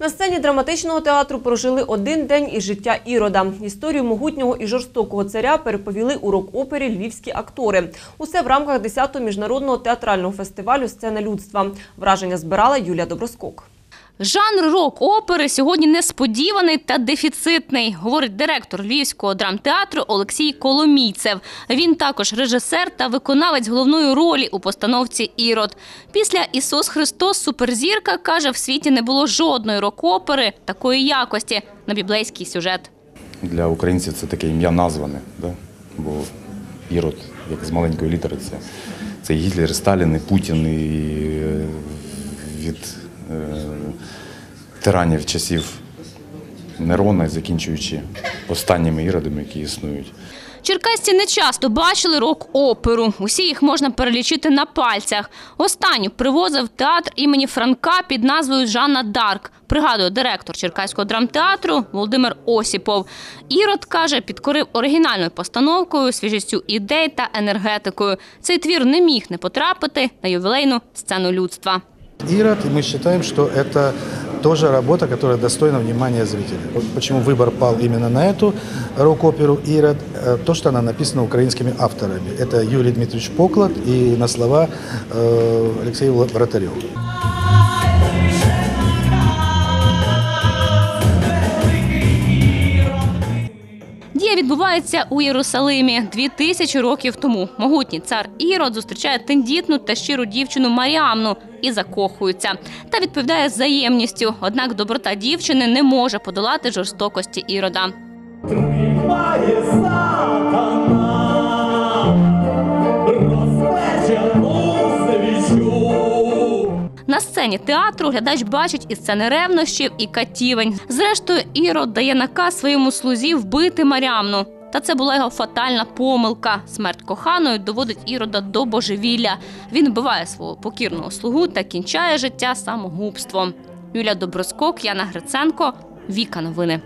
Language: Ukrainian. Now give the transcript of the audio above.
На сцені драматичного театру прожили один день із життя Ірода. Історію могутнього і жорстокого царя переповіли у рок-опері львівські актори. Усе в рамках 10-го міжнародного театрального фестивалю Сцена людства. Враження збирала Юлія Доброскок. Жанр рок-опери сьогодні несподіваний та дефіцитний, говорить директор Львівського драмтеатру Олексій Коломійцев. Він також режисер та виконавець головної ролі у постановці Ірод. Після Ісус Христос Суперзірка каже, в світі не було жодної рок-опери такої якості на біблейський сюжет. Для українців це таке ім'я назване, да? бо Ірод, як з маленької літери, це, Гітлер, Сталін, і Путін, і е, від тиранів часів Нерона, закінчуючи останніми іродами, які існують. Черкасці не часто бачили рок-оперу. Усі їх можна перелічити на пальцях. Останню привозив театр імені Франка під назвою Жанна Дарк. Пригадує директор Черкаського драмтеатру Володимир Осіпов. Ірод каже, підкорив оригінальною постановкою, свіжістю ідей та енергетикою. Цей твір не міг не потрапити на ювілейну сцену людства. Ирод, и мы считаем, что это тоже работа, которая достойна внимания зрителей. Вот Почему выбор пал именно на эту рок-оперу «Ирод»? Э, То, что она написана украинскими авторами. Это Юрий Дмитриевич Поклад и на слова э, Алексея відбувається у Єрусалимі дві тисячі років тому. Могутній цар Ірод зустрічає тендітну та щиру дівчину Маріамну і закохується. Та відповідає взаємністю. Однак доброта дівчини не може подолати жорстокості Ірода. Має сатана На сцені театру глядач бачить і сцени ревнощів, і катівень. Зрештою, Ірод дає наказ своєму слузі вбити Маріамну. Та це була його фатальна помилка. Смерть коханої доводить Ірода до божевілля. Він вбиває свого покірного слугу та кінчає життя самогубством. Юля Доброскок, Яна Гриценко, Віка Новини.